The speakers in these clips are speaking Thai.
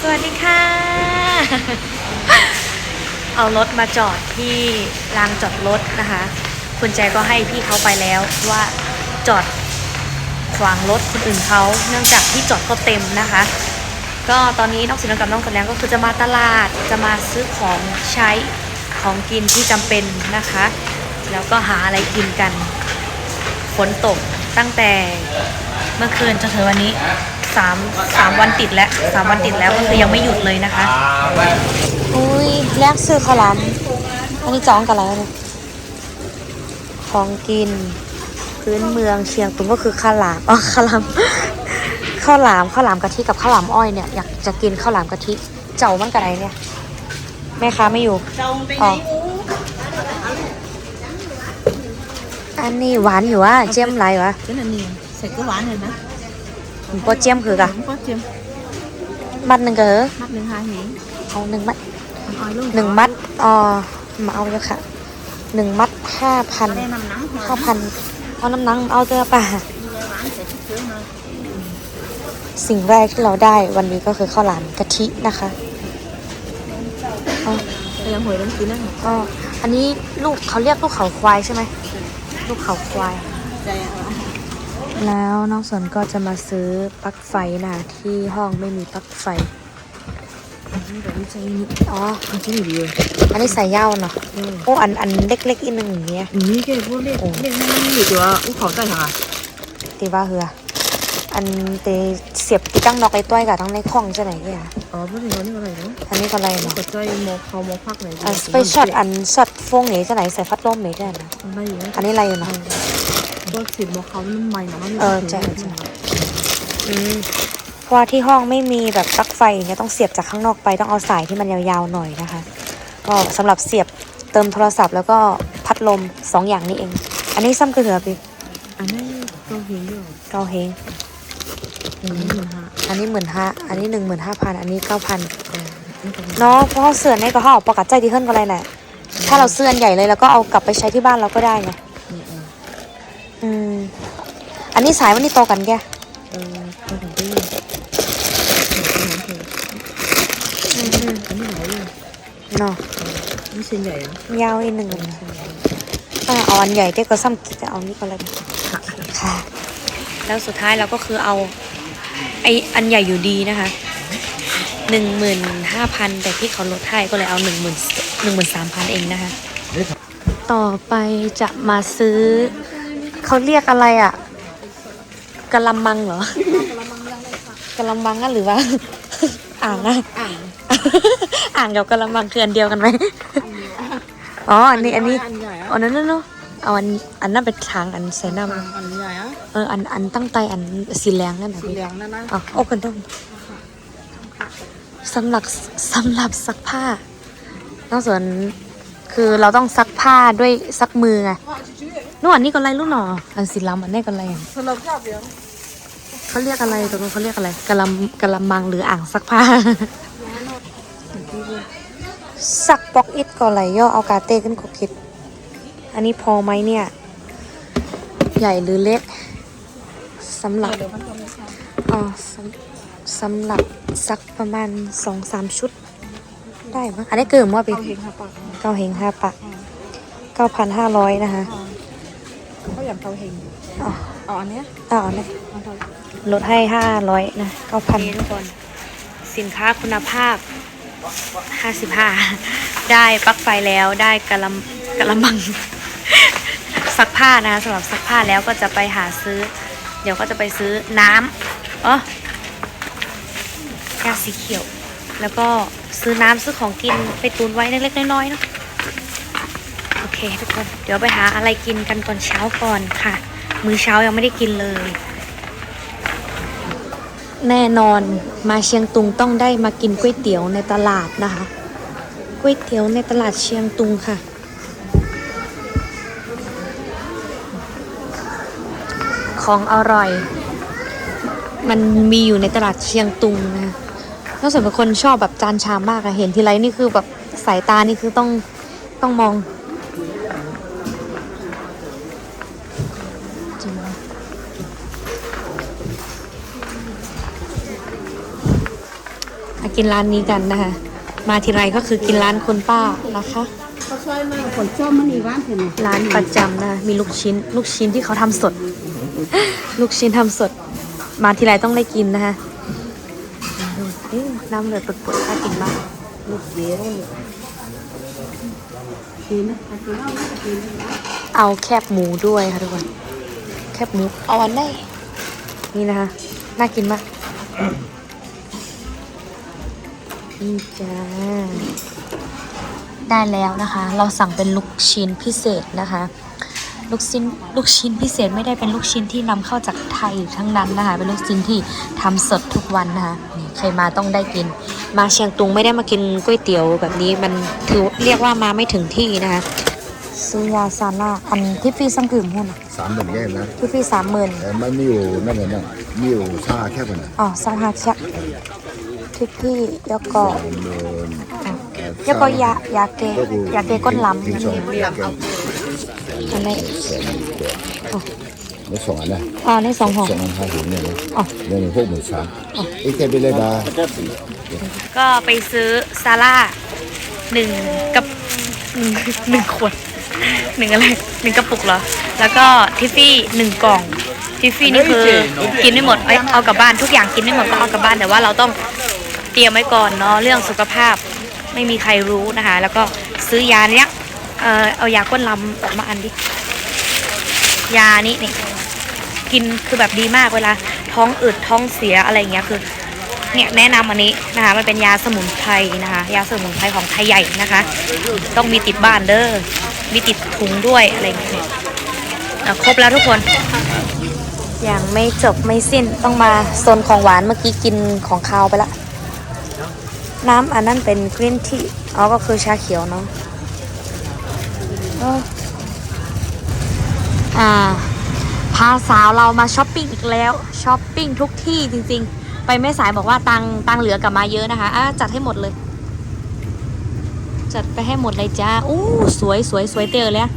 สวัสดีค่ะ เอารถมาจอดที่ลานจอดรถนะคะ คุณแจก็ให้พี่เขาไปแล้วว่าจอดขวางรถคนอื่นเขาเนื่องจากที่จอดก็เต็มนะคะ ก็ตอนนี้น้องสินกับน้องคนแรงก็คือจะมาตลาดจะมาซื้อของใช้ของกินที่จำเป็นนะคะ แล้วก็หาอะไรกินกันฝนตกตั้งแต่เมื่อคืนจนถึงวันนี้ สามสามวันติดแล้วสามวันติดแล้วก็คือยังไม่หยุดเลยนะคะ อุ้ยแลกซื้อข้าวหลามอันนี้จองกันแล้วเนี่ยของกิน พื้นเมืองเชียงตุงก็คือข้าวหลามอ๋อข้าวหลามข้าวหลามข้าวหลามกะทิกับข้าวหลามอ้อยเนี่ยอยากจะกินข้าวหลามกะทิเจ้ามันกะไรเนี่ยแม่ค้าไม่อยู่อ๋ออันนี้หวานอยู่อะเจียมไรวะ cái này nè sạch cái bán này nè ปอเจียมคือกะ không có chim มัดหนึ่งกะเหรอ mắt lên hai nhỉ เอาหนึ่งมัด Còn oi luôn หนึ่งมัดอ๋อมาเอาเยอะค่ะหนึ่งมัดห้าพัน đây nằm nắng ห้าพันเอาน้ำหนังเอาเจอป่ะ bán sẽ thích sướng hơn สิ่งแรกที่เราได้วันนี้ก็คือข้าวหลามกะทินะคะอ๋อ đây em hồi đến chín đấy อ๋ออันนี้ลูกเขาเรียกลูกเขาควายใช่ไหมลูกเขาควาย đây ạ แล้วน้องสนก็จะมาซื้อปลั๊กไฟนะที่ห้องไม่มีปลั๊กไฟ rồi đi chơi nhị อ๋อ không chứ gì rồi อันนี้ใส่เหย้าเนาะโอ้อันอันเล็กๆอีกหนึ่งอย่างเงี้ย nhị cái vô lên lên năm gì rồi út khẩu tay hả ตีว่าเหืออันเตเสียบที่ตั้งนอกไอ้ต้อยกับตั้งในคล้องใช่ไหนเนี่ย ờ bữa thì nói như thế này đó อันนี้ก็อะไรเนาะ cái chơi một khẩu một phát này อันไปช็อตอันช็อตฟงนี้จะไหนใส่พัดลมนี้ด้วยนะ đây gì อันนี้อะไร อยู่เนาะ có xịt một khẩu nó mày nó nó Ờ, chạy, chạy. อืมเพราะว่าที่ห้องไม่มีแบบปลั๊กไฟอย่างเงี้ยต้องเสียบจากข้างนอกไปต้องเอาสายที่มันยาวๆหน่อยนะคะ ก็สำหรับเสียบเติมโทรศัพท์แล้วก็พัดลมสองอย่างนี้เอง อันนี้ซ้ำคือเหรอพี่ anh ấy câu hiền rồi เก้าเฮง anh ấy mình hạ อันนี้หมื่นห้าอันนี้หนึ่งหมื่นห้าพันอันนี้เก้าพัน ờ anh còn เนาะเพราะเขาเสื่อนในก็เขาเอาปกติใจที่เฮิรนก็อะไรแหละถ้าเราเสื่อนใหญ่เลยแล้วก็เอากลับไปใช้ที่บ้านเราก็ได้ไง nhị ờ อืม อันนี้สายวันนี้โตกันแก ờ con thằng cái gì cái này luôn เนาะ nó xinh vậy à ยาวอีกหนึ่งอันอะเอาอันใหญ่ได้ก็ซ้ำกิจะเอานี่ก็เลยค่ะ แล้วสุดท้ายเราก็คือเอา ไออันใหญ่อยู่ดีนะคะหนึ่งหมื่นห้าพันแต่ที่เขาลดให้ก็เลยเอาหนึ่งหมื่นหนึ่งหมื่นสามพันเองนะคะ ต่อไปจะมาซื้อ เขาเรียกอะไรอะกะละมังเหรอกะละมังอะหรือว่า อ่างอะ ảnh อ่างกับกะละมังคืออันเดียวกันไหมอ๋ออันนี้อันนี้ ảnh dài อ๋อนั่นนั่นเนอะเอาอันอันนั้นเป็นทางอันใส่น้ ảnh dài á ำเอออันอันตั้งใจอันสีแรงนั่นนะ xì lèng nó nó อ๋อโอ้กันต้องสำหรับสำหรับซักผ้านอกส่วนคือเราต้องซักผ้าด้วยซักมือไง นู่นอันนี้ก็อะไรลูกหนออันสีลำอันนี้ก็อะไรอะ thật là sao vậy เขาเรียกอะไรตรงนู้นเขาเรียกอะไรกะลำกะละมังหรืออ่างซักผ้าซักป๊อกอิดก็ไหลย่อเอากาเต้ขึ้นกคิด อันนี้พอไหมเนี่ย ใหญ่หรือเล็กสำหรับอ๋อสำสำหรับซักประมาณสองสามชุด ได้มั้งอันนี้เกินว่าปี câu hiền hả bạn เก้าเฮงห้าปะเก้าพันห้าร้อยนะคะ có giảm câu hiền อ๋อ ờ anh nhé อ๋อเนี่ยลดให้ห้าร้อยนะเก้าพันทุกคน สินค้าคุณภาพห้าสิบห้าได้ปลั๊กไฟแล้วได้กะละกะละมัง ซักผ้านะสำหรับซักผ้าแล้วก็จะไปหาซื้อ เดี๋ยวก็จะไปซื้อน้ำอ๋อยาสีเขียว แล้วก็ซื้อน้ำซื้อของกินไปตุนไว้เล็กๆน้อยๆเนาะ เคทุกคน เดี๋ยวไปหาอะไรกินกันก่อนเช้าก่อนค่ะ มื้อเช้ายังไม่ได้กินเลย แน่นอนมาเชียงตุงต้องได้มากินก๋วยเตี๋ยวในตลาดนะคะก๋วยเตี๋ยวในตลาดเชียงตุงค่ะ ของอร่อย มันมีอยู่ในตลาดเชียงตุงนะคะนอกจากเป็นคนชอบแบบจานชามมากอะเห็นทีไรนี่คือแบบสายตานี่คือต้องต้องมอง กินร้านนี้กันนะคะ มาทีไรก็คือกินร้านคุณป้านะคะ เขาช่วยมากคนชอบมันอีกร้านเห็นไหมร้านประจำนะมีลูกชิ้น ลูกชิ้นที่เขาทำสด ลูกชิ้นทำสด มาทีไรต้องได้กินนะคะอืมน้ำเหลือปุดๆน่ากินมากลูกเดียวกินะกินเอากินเอาแคบหมูด้วยค่ะทุกคน แคบหมูเอาอันได้ นี่นะคะ น่ากินมาก นี่จ้า ได้แล้วนะคะ เราสั่งเป็นลูกชิ้นพิเศษนะคะ ลูกชิ้นลูกชิ้นพิเศษไม่ได้เป็นลูกชิ้นที่นำเข้าจากไทยทั้งนั้นนะคะ เป็นลูกชิ้นที่ทำสดทุกวันนะคะนี่ใครมาต้องได้กิน มาเชียงตุงไม่ได้มากินก๋วยเตี๋ยวแบบนี้มันถือเรียกว่ามาไม่ถึงที่นะคะซื้อยาซาน่าอันที่พี่สั่งถึงหุ้นอะสามหมื่นเยนนะที่พี่สามหมื่นแต่มันมีอยู่นั่นเลยนะมีอยู่ชาแค่คนน่ะอ๋อสั่งหักชักที่ พี่แล้วก็สามหมื่นแล้วก็ยายาเกยาเกก้นล้ำทิ้งสองแก้วอันนี้สองตัวแล้วสองอันนะอ่าในสองห่อสองอันห้าถุงเนี่ยนะอ๋อเนี่ยหนึ่งพวกหมื่นสามไอ้แกไปเลยบาก็ไปซื้อซาร่าหนึ่งกับหนึ่งหนึ่งขวดหนึ่งอะไรหนึ่งกระปุกเหรอ แล้วก็ทิฟฟี่หนึ่งกล่องทิฟฟี่นี่คือกินไม่หมดเอ้ยเอากลับบ้านทุกอย่างกินไม่หมดก็เอากลับบ้านแต่ว่าเราต้อง เตรียมไว้ก่อนเนาะเรื่องสุขภาพไม่มีใครรู้นะคะ แล้วก็ซื้อยาเนี้ยเออเอายาก้นลำออกมาอันดิ ยานี้นี่กินคือแบบดีมากเวลาท้องอืดท้องเสียอะไรเงี้ยคือเนี่ยแนะนำอันนี้นะคะมันเป็นยาสมุนไพรนะคะ ยาสมุนไพรของไทยใหญ่นะคะ ต้องมีติดบ้านเด้อมีติดถุงด้วยอะไรเงี้ยครบแล้วทุกคน อย่างไม่จบไม่สิ้นต้องมาโซนของหวานเมื่อกี้กินของคาวไปละ น้ำอันนั้นเป็นกรีนที่อ๋อก็คือชาเขียวเนาะอ่า พาสาวเรามาช้อปปิ้งอีกแล้วช้อปปิ้งทุกที่จริง ๆ ไปแม่สายบอกว่าตังตังเหลือกลับมาเยอะนะคะอะจัดให้หมดเลย จัดไปให้หมดเลยจ้าอู้สวยสวยสวยเตอเลย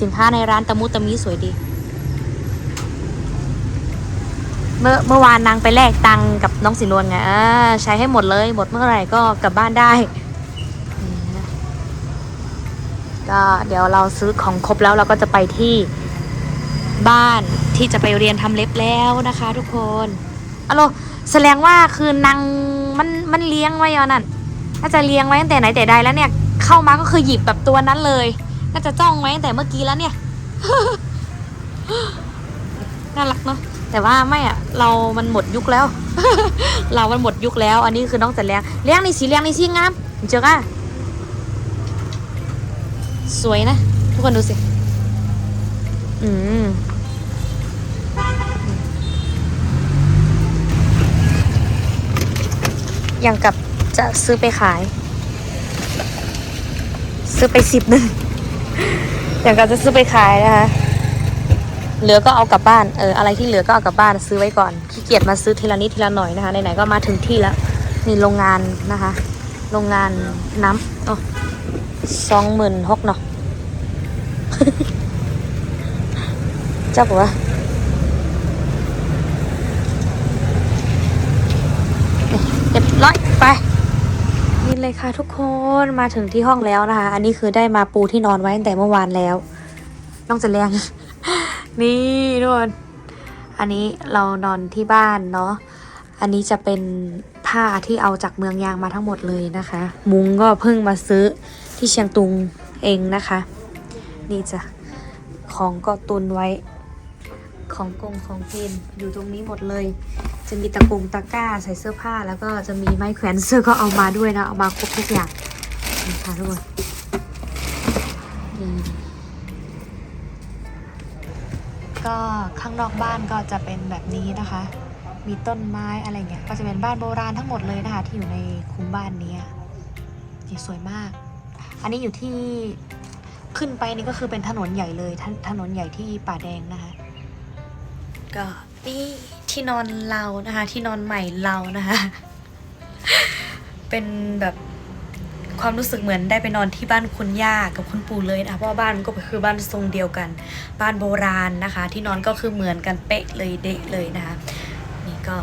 สินค้าในร้านตะมุตะมิสวยดี เมื่อเมื่อวานนางไปแลกตังกับน้องสินวลไงอ่าใช้ให้หมดเลยหมดเมื่อไหร่ก็กลับบ้านได้ก็เดี๋ยวเราซื้อของครบแล้วเราก็จะไปที่บ้านที่จะไปเรียนทำเล็บแล้วนะคะ ทุกคนอะโลแสดงว่าคือนางมันมันเลี้ยงไว้ยอนั่นน่าจะเลี้ยงไว้ตั้งแต่ไหนแต่ใดแล้วเนี่ย เข้ามาก็คือหยิบแบบตัวนั้นเลย น่าจะจ้องไว้ตั้งแต่เมื่อกี้แล้วเนี่ย น่ารักเนาะ แต่ว่าไม่อะเรามันหมดยุคแล้ว เรามันหมดยุคแล้ว อันนี้คือน้องจะเลี้ยงเลี้ยงนี่สีเลี้ยงนี่สีงามเจ้าก้าสวยนะ ทุกคนดูสิ อืมอย่างกับจะซื้อไปขาย ซื้อไปสิบหนึ่งอย่างกับจะซื้อไปขายนะคะ เหลือก็เอากลับบ้านเอออะไรที่เหลือก็เอากลับบ้านซื้อไว้ก่อนขี้เกียจมาซื้อทีละนิดทีละหน่อยนะคะไหนๆก็มาถึงที่แล้วนี่โรงงานนะคะ โรงงานน้ำโอ้สองหมื่นหกเนาะเจ้าบอกว่าเรียบร้อยไปนี่เลยค่ะทุกคนมาถึงที่ห้องแล้วนะคะ อันนี้คือได้มาปูที่นอนไว้ตั้งแต่เมื่อวานแล้ว น้องจะเลี้ยง นี่ทุกคนอันนี้เรานอนที่บ้านเนาะ อันนี้จะเป็นผ้าที่เอาจากเมืองยางมาทั้งหมดเลยนะคะ มุ้งก็เพิ่งมาซื้อที่เชียงตุงเองนะคะ นี่จ้ะ ของก็ตุนไว้ ของกงของกินอยู่ตรงนี้หมดเลย จะมีตะกงตะกร้าใส่เสื้อผ้าแล้วก็จะมีไม้แขวนเสื้อก็เอามาด้วยนะ เอามาครบทุกอย่างนี่ค่ะทุกคนนี่ ก็ข้างนอกบ้านก็จะเป็นแบบนี้นะคะ มีต้นไม้อะไรเงี้ย ก็จะเป็นบ้านโบราณทั้งหมดเลยนะคะ ที่อยู่ในคุ้มบ้านนี้นี่สวยมาก อันนี้อยู่ที่ขึ้นไปนี่ก็คือเป็นถนนใหญ่เลยถถนนใหญ่ที่ป่าแดงนะคะ ก็นี่ที่นอนเรานะคะ ที่นอนใหม่เรานะคะ เป็นแบบ ความรู้สึกเหมือนได้ไปนอนที่บ้านคุณย่ากับคุณปู่เลยนะเพราะว่าบ้านก็คือบ้านทรงเดียวกัน บ้านโบราณนะคะ ที่นอนก็คือเหมือนกันเป๊ะเลยเดะเลยนะคะนี่ก็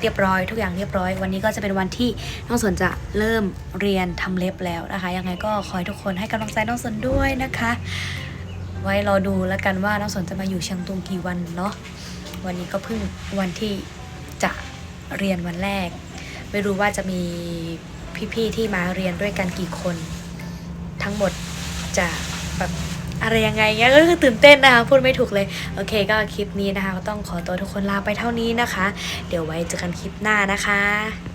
เรียบร้อยทุกอย่างเรียบร้อย วันนี้ก็จะเป็นวันที่น้องสนจะเริ่มเรียนทำเล็บแล้วนะคะ ยังไงก็ขอให้ทุกคนให้กำลังใจน้องสนด้วยนะคะ ไว้รอดูแล้วกันว่าน้องสนจะมาอยู่เชียงตุงกี่วันเนาะวันนี้ก็เพิ่งวันที่จะเรียนวันแรก ไม่รู้ว่าจะมี พี่ๆที่มาเรียนด้วยกันกี่คน ทั้งหมดจะแบบอะไรยังไงเงี้ยก็คือตื่นเต้นนะคะพูดไม่ถูกเลย โอเค ก็คลิปนี้นะคะ ก็ต้องขอตัวทุกคนลาไปเท่านี้นะคะ เดี๋ยวไว้เจอกันคลิปหน้านะคะ